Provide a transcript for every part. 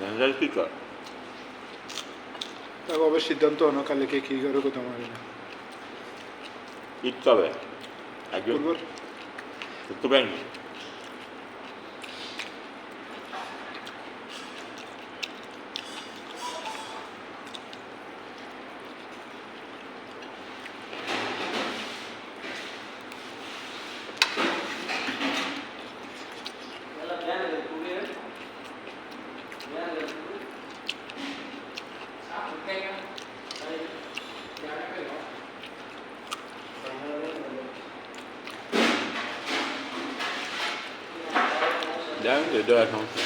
Manager কি কর তা বাবা সিদ্ধান্ত হনো কালে কে কী করে কোথাও মানে না ঈদ কবে একজন করবার দেখেন সমস্যা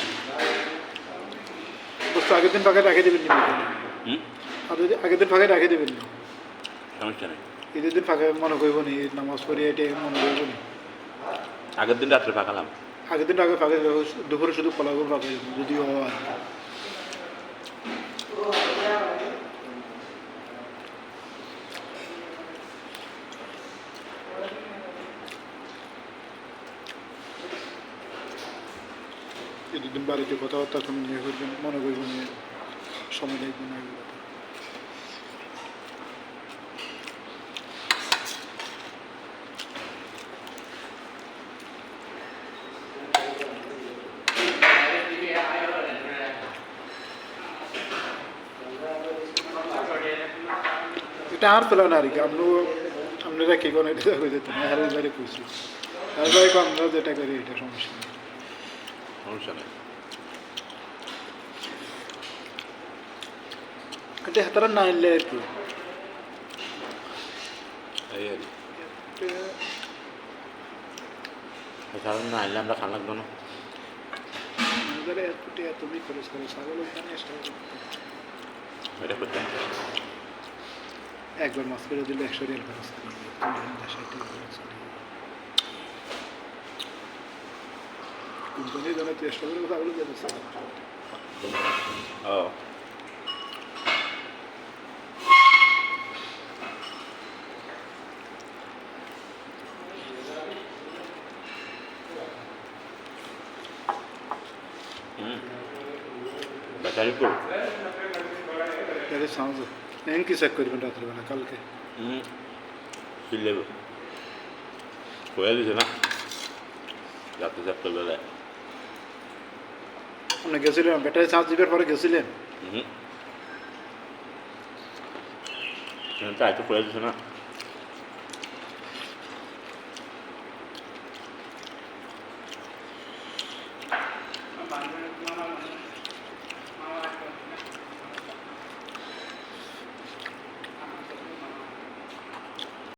বস্তু আগের দিন ফাঁকে রেখে দেবেন হুম? আগের দিন- আগের দিন ফাঁকে রেখে দেবেন। না সমস্যা নেই। ঈদের দিন ফাঁকে মনে করব নি নামাজ পড়ি এটাই মনে করব নি। আগের দিন রাত্রে পাকালাম। আগের দিন আগে ফাঁকে দুপুরে শুধু ফলাফল ফাঁকে যদি হয়। কি। বাড়িতে কথাবার্তা তুমি নিয়ে করবেন মনে করবেন সময় দেখবেন না এগুলো। পেলাম না আর কি আমরা কি কোন এটা হয়ে যেত না আর বাইরে আমরা যেটা করি এটা সমস্যা সমস্যা নেই। এটা হাতারা না এলে আর কি? এই আর কি। কারণ না আনলে আমরা খান লাগতো না। আমাদের এত তুমি খরচ করে ছাগল ওখানে extra করে দিতে। এটা করতে একবার মাছ করে দিলে একশো রিয়াল খরচ করে Uzdani dana taste over was already there. Oh. Very good. That sounds. నేను తీసుకెళ్ళిపోయిన రాత్రి మన కళ్ళకి ఫీల్ లేవు పోయేది జనా రాత్రి చెప్పలేదు আপনি গেছিলেন ব্যাটারি চার্জ দিবার পরে গেছিলেন? তাই তো করে দিচ্ছে না।